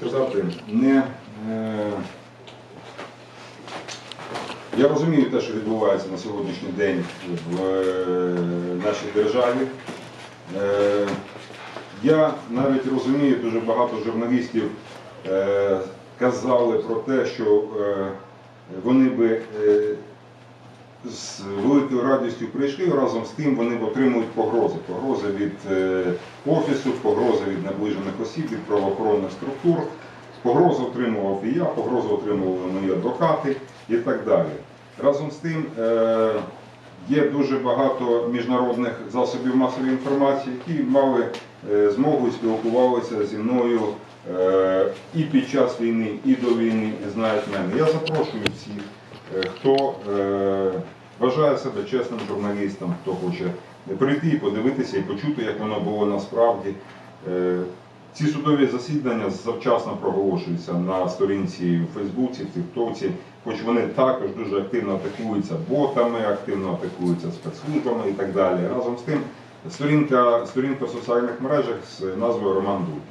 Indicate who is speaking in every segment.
Speaker 1: сказати, не. Е, я розумію те, що відбувається на сьогоднішній день в е, нашій державі. Е, я навіть розумію, дуже багато журналістів казали про те, що вони би з великою радістю прийшли, разом з тим вони отримують погрози. Погрози від е, офісу, погрози від наближених осіб, від правоохоронних структур. Погрозу отримував і я, погрозу отримували мої адвокати і так далі. Разом з тим е, є дуже багато міжнародних засобів масової інформації, які мали е, змогу і спілкувалися зі мною і під час війни, і до війни, і знають мене. Я запрошую всіх, хто е, вважає себе чесним журналістом, хто хоче прийти і подивитися і почути, як воно було насправді. Е, ці судові засідання завчасно проголошуються на сторінці в Фейсбуці, в Тіктоці, хоч вони також дуже активно атакуються ботами, активно атакуються спецслужбами і так далі. Разом з тим, сторінка, сторінка в соціальних мережах з назвою Роман Дудь.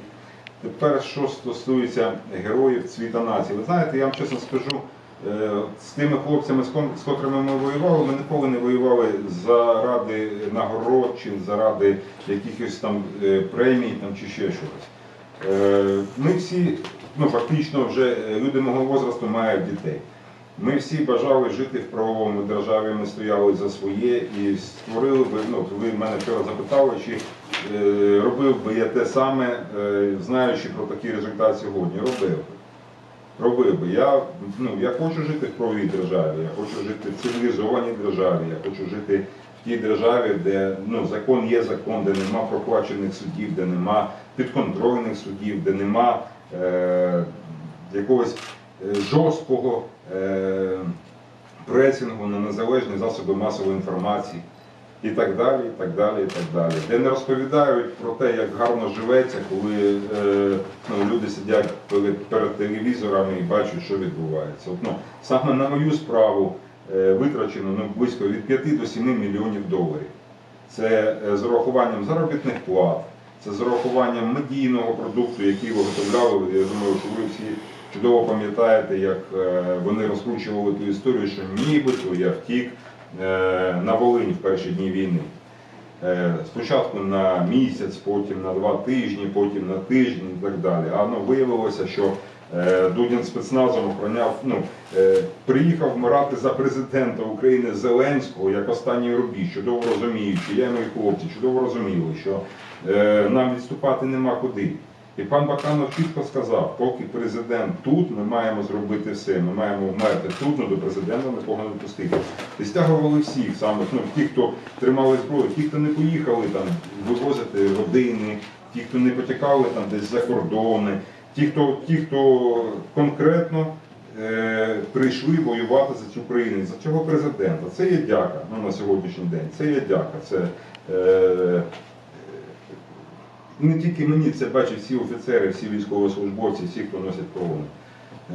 Speaker 1: Тепер, що стосується героїв цвіта нації, ви знаєте, я вам чесно скажу, е, з тими хлопцями, з котрими ми воювали, ми ніколи не воювали заради нагород чи заради якихось там е, премій там, чи ще щось. Е, Ми всі, ну фактично, вже е, люди мого возрасту мають дітей. Ми всі бажали жити в правовому державі, ми стояли за своє і створили би, ну ви мене вчора запитали, чи е, робив би я те саме, е, знаючи про такий результат сьогодні. Робив би. Робив би. Я, ну, я хочу жити в правовій державі, я хочу жити в цивілізованій державі, я хочу жити в тій державі, де ну, закон є закон, де нема проплачених судів, де нема підконтрольних судів, де нема е, якогось е, жорсткого е, пресингу на незалежні засоби масової інформації. І так далі, і так далі, і так далі. Де не розповідають про те, як гарно живеться, коли е, ну, люди сидять перед, перед телевізорами і бачать, що відбувається. От, ну, саме на мою справу е, витрачено ну, близько від 5 до 7 мільйонів доларів. Це е, з урахуванням заробітних плат, це з урахуванням медійного продукту, який виготовляли. Я думаю, що ви всі чудово пам'ятаєте, як е, вони розкручували ту історію, що нібито я втік на Волинь в перші дні війни. Е, Спочатку на місяць, потім на два тижні, потім на тиждень і так далі. А ну, виявилося, що е, Дудін спецназом охороняв, ну, е, приїхав вмирати за президента України Зеленського як останній рубіж, чудово розуміючи, я і мої хлопці чудово розуміли, що е, нам відступати нема куди. І пан Баканов чітко сказав, поки президент тут, ми маємо зробити все. Ми маємо вмерти тут, ну до президента нікого не пустити. І стягували всіх, саме ну, ті, хто тримали зброю, ті, хто не поїхали там вивозити родини, ті, хто не потікали там десь за кордони, ті, хто, ті, хто конкретно е, прийшли воювати за цю країну, за цього президента. Це є дяка ну, на сьогоднішній день. Це є дяка. Це, е, не тільки мені це бачать всі офіцери, всі військовослужбовці, всі, хто носять погони.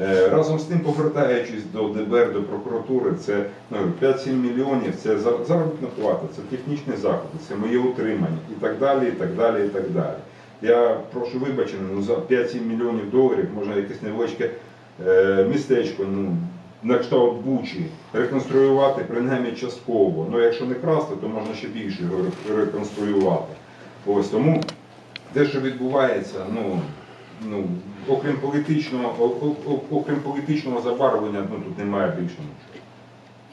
Speaker 1: Е, Разом з тим, повертаючись до ДБР, до прокуратури, це ну, 5-7 мільйонів, це заробітна плата, це технічні заходи, це моє утримання і так далі, і так далі, і так далі. Я прошу вибачення, ну за 5-7 мільйонів доларів можна якесь невеличке е, містечко, ну, на кшталт Бучі, реконструювати принаймні частково. Ну якщо не красти, то можна ще більше реконструювати. Ось тому те, що відбувається, ну, ну, окрім політичного, о- о- о- окрім політичного забарвлення, ну тут немає більше нічого.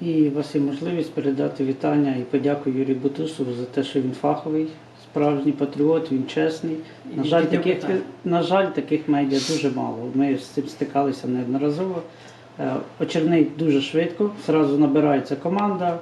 Speaker 2: І у вас є можливість передати вітання і подяку Юрію Бутусову за те, що він фаховий, справжній патріот, він чесний. На жаль, таких, на жаль, таких медіа дуже мало. Ми з цим стикалися неодноразово. Е, Очернить дуже швидко, зразу набирається команда,